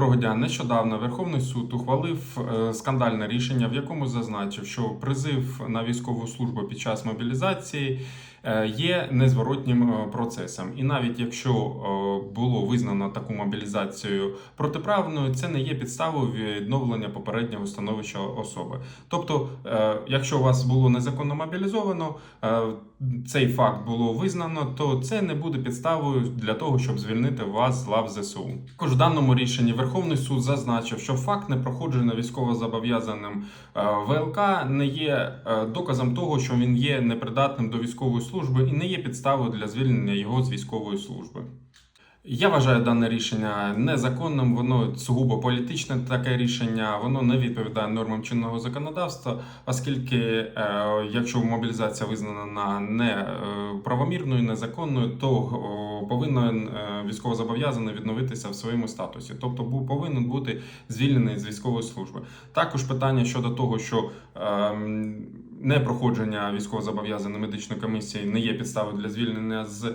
Доброго дня. Нещодавно Верховний суд ухвалив е, скандальне рішення, в якому зазначив, що призив на військову службу під час мобілізації е, є незворотнім е, процесом. І навіть якщо було визнано таку мобілізацію протиправною, це не є підставою відновлення попереднього становища особи. Тобто, якщо вас було незаконно мобілізовано, цей факт було визнано, то це не буде підставою для того, щоб звільнити вас з лав ЗСУ. Також в даному рішенні Верховний суд зазначив, що факт непроходження військовозобов'язаним е, ВЛК не є е, доказом того, що він є непридатним до військової служби і не є підставою для звільнення його з військової служби. Я вважаю дане рішення незаконним. Воно сугубо політичне таке рішення. Воно не відповідає нормам чинного законодавства, оскільки, е, якщо мобілізація визнана на неправомірною, незаконною, то о, повинен е, військовозобов'язаний відновитися в своєму статусі, тобто повинен бути звільнений з військової служби. Також питання щодо того, що ем, непроходження військовозобов'язаної медичної комісії не є підставою для звільнення з е,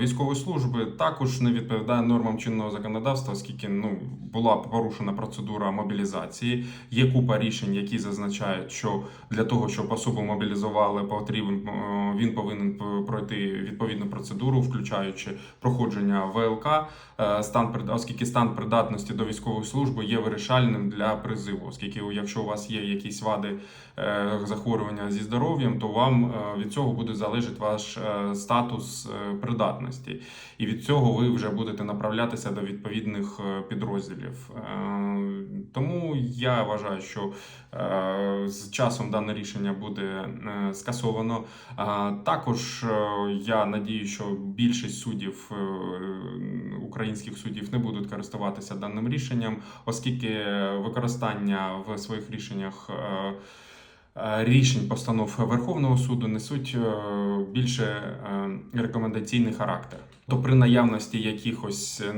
військової служби, також не відповідає нормам чинного законодавства, оскільки ну була порушена процедура мобілізації. Є купа рішень, які зазначають, що для того, щоб особу мобілізували, потрібен е, він повинен пройти відповідну процедуру, включаючи проходження ВЛК, е, стан оскільки стан придатності до військової служби є вирішальним для призиву, оскільки якщо у вас є якісь вади е, захворювання зі здоров'ям, то вам е, від цього буде залежати ваш е, статус е, придатності, і від цього ви вже будете направлятися до відповідних е, підрозділів. Е, Тому я вважаю, що е, з часом дане рішення буде скасовано. Також я надію, що більшість суддів українських суддів не будуть користуватися даним рішенням, оскільки використання в своїх рішеннях. Е, Рішень постанов Верховного суду несуть е, більше е, рекомендаційний характер. То при наявності якихось е,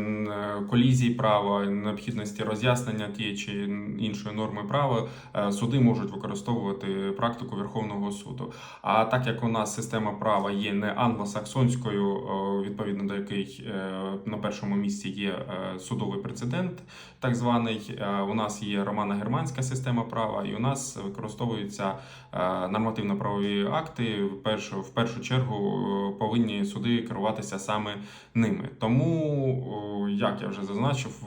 колізій права, необхідності роз'яснення тієї чи іншої норми права, е, суди можуть використовувати практику Верховного суду. А так як у нас система права є не англосаксонською, е, відповідно до якої е, на першому місці є е, судовий прецедент, так званий, е, у нас є романо-германська система права, і у нас використовуються е, нормативно-правові акти. В першу, в першу чергу е, повинні суди керуватися саме ними. Тому, як я вже зазначив,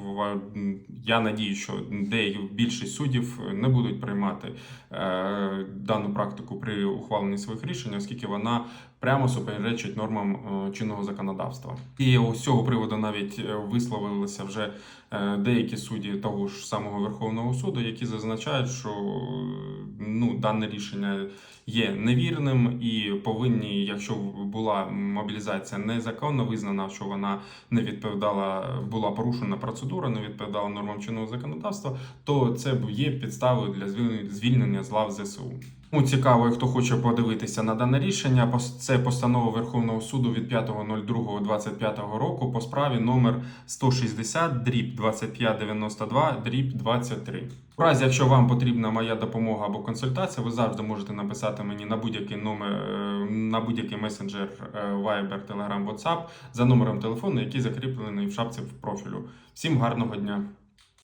я надію, що деякі більшість суддів не будуть приймати е, дану практику при ухваленні своїх рішень, оскільки вона прямо суперечить нормам чинного законодавства. І з цього приводу навіть е, висловилися вже е, деякі судді того ж самого Верховного суду, які зазначають, що ну, дане рішення є невірним і повинні, якщо була мобілізація незаконно визнана, що вона не відповідала, була порушена процедура, не відповідала нормам чинного законодавства, то це є підставою для звільнення- з лав ЗСУ. Кому цікаво, хто хоче подивитися на дане рішення, це постанова Верховного суду від 5.02.25 року по справі номер 160 дріб 2592 дріб 23. У разі, якщо вам потрібна моя допомога або консультація, ви завжди можете написати мені на будь-який номер е, на будь-який месенджер е, Viber, Telegram, WhatsApp за номером телефону, який закріплений в шапці в профілю. Всім гарного дня!